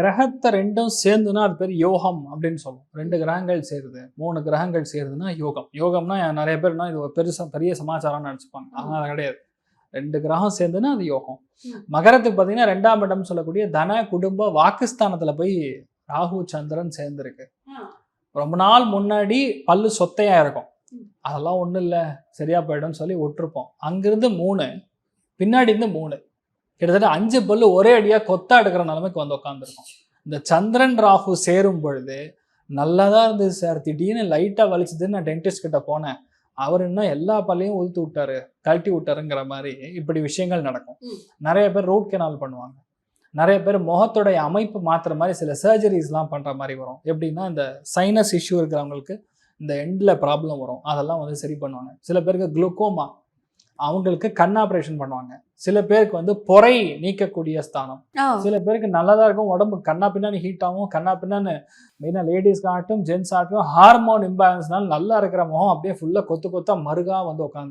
கிரகத்தை ரெண்டும் சேர்ந்துன்னா அது பேர் யோகம் அப்படின்னு சொல்லுவோம். ரெண்டு கிரகங்கள் சேருது. மூணு கிரகங்கள் சேருதுன்னா யோகம். யோகம்னா நிறைய பேர்னா இது ஒரு பெருசா பெரிய சமாச்சாரம்னு நினச்சிப்பாங்க. ஆனால் அது கிடையாது. ரெண்டு கிரகம் சேர்ந்துன்னா அது யோகம். மகரத்துக்கு பார்த்தீங்கன்னா ரெண்டாம் இடம் சொல்லக்கூடிய தன குடும்ப வாக்குஸ்தானத்துல போய் ராகு சந்திரன் சேர்ந்துருக்கு. ரொம்ப நாள் முன்னாடி பல்லு சொத்தையா இருக்கும். அதெல்லாம் ஒன்றும் இல்லை. சரியா போயிடும்னு சொல்லி விட்டுருப்போம் அங்கிருந்து மூணு பின்னாடி இருந்து மூணு. கிட்டத்தட்ட அஞ்சு பல்லு ஒரே அடியா கொத்தா எடுக்கிற நிலைமைக்கு வந்து உட்காந்துருக்கும் இந்த சந்திரன் ராகு சேரும் பொழுது நல்லதா இருந்தது சார். திடீர்னு லைட்டா வலிச்சதுன்னு நான் டென்டிஸ்ட் கிட்ட போனேன். அவர் இன்னும் எல்லா பல்லையும் உளுத்து விட்டாரு கழட்டி விட்டாருங்கிற மாதிரி இப்படி விஷயங்கள் நடக்கும். நிறைய பேர் ரூட் கெனால் பண்ணுவாங்க. நிறைய பேர் முகத்துடைய அமைப்பு மாத்துற மாதிரி சில சர்ஜரிஸ்லாம் பண்ற மாதிரி வரும். எப்படின்னா இந்த சைனஸ் இஷ்யூ இருக்கிறவங்களுக்கு இந்த எண்டில் ப்ராப்ளம் வரும். அதெல்லாம் வந்து சரி பண்ணுவாங்க. சில பேருக்கு குளுக்கோமா அவங்களுக்கு கண் ஆப்ரேஷன் பண்ணுவாங்க சில பேருக்கு வந்து பொறை நீக்கக்கூடிய ஸ்தானம். சில பேருக்கு நல்லதா இருக்கும் உடம்பு கண்ணா பின்னாடி ஹீட் ஆகும் கண்ணா பின்னான்னு மெயினாக லேடிஸ்க்கு ஆகட்டும் ஜென்ஸ் ஆகட்டும் ஹார்மோன் இம்பேலன்ஸ்னால நல்லா இருக்கிற முகம் அப்படியே ஃபுல்லாக கொத்து கொத்தா மருகா வந்து உட்காந்து